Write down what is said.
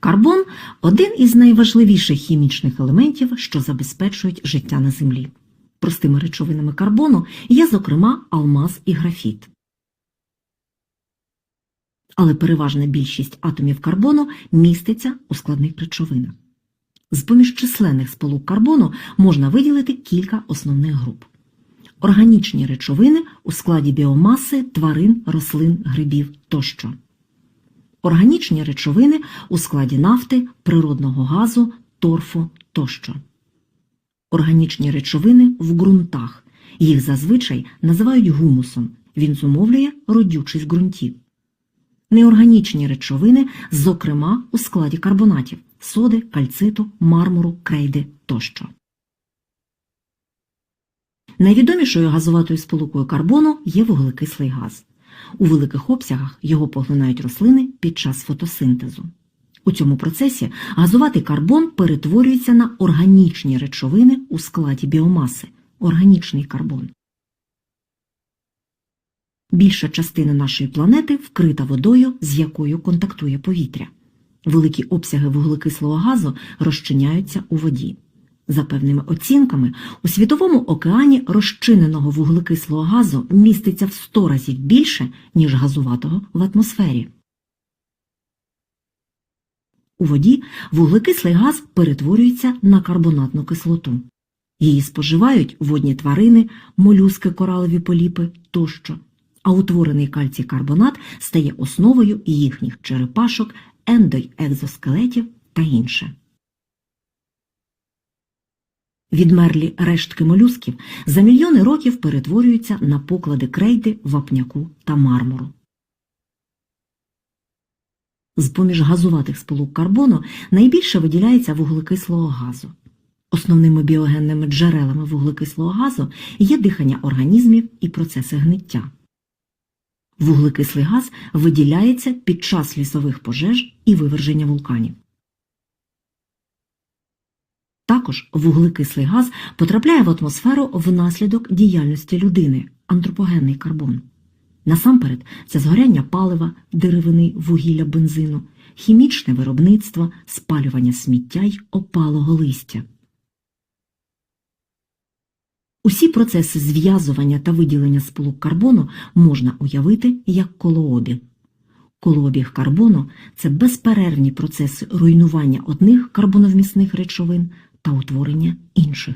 Карбон один із найважливіших хімічних елементів, що забезпечують життя на Землі. Простими речовинами карбону є, зокрема, алмаз і графіт. Але переважна більшість атомів карбону міститься у складних речовинах. З-поміж численних сполук карбону можна виділити кілька основних груп. Органічні речовини у складі біомаси, тварин, рослин, грибів тощо. Органічні речовини у складі нафти, природного газу, торфу тощо. Органічні речовини в ґрунтах. Їх зазвичай називають гумусом. Він зумовлює родючість ґрунтів. Неорганічні речовини, зокрема у складі карбонатів соди, кальциту, мармуру, крейди тощо. Найвідомішою газуватою сполукою карбону є вуглекислий газ. У великих обсягах його поглинають рослини під час фотосинтезу. У цьому процесі газуватий карбон перетворюється на органічні речовини у складі біомаси органічний карбон. Більша частина нашої планети вкрита водою, з якою контактує повітря. Великі обсяги вуглекислого газу розчиняються у воді. За певними оцінками, у світовому океані розчиненого вуглекислого газу міститься в 100 разів більше, ніж газуватого в атмосфері. У воді вуглекислий газ перетворюється на карбонатну кислоту. Її споживають водні тварини, молюски, коралові поліпи тощо, а утворений кальцій карбонат стає основою їхніх черепашок, ендо- екзоскелетів та інше. Відмерлі рештки молюсків за мільйони років перетворюються на поклади крейди, вапняку та мармуру. З-поміж газуватих сполук карбону найбільше виділяється вуглекислого газу. Основними біогенними джерелами вуглекислого газу є дихання організмів і процеси гниття. Вуглекислий газ виділяється під час лісових пожеж і виверження вулканів. Також вуглекислий газ потрапляє в атмосферу внаслідок діяльності людини антропогенний карбон. Насамперед, це згоряння палива, деревини, вугілля, бензину, хімічне виробництво, спалювання сміття й опалого листя. Усі процеси зв'язування та виділення сполук карбону можна уявити як колообіг. Колообіг карбону – це безперервні процеси руйнування одних карбоновмісних речовин та утворення інших.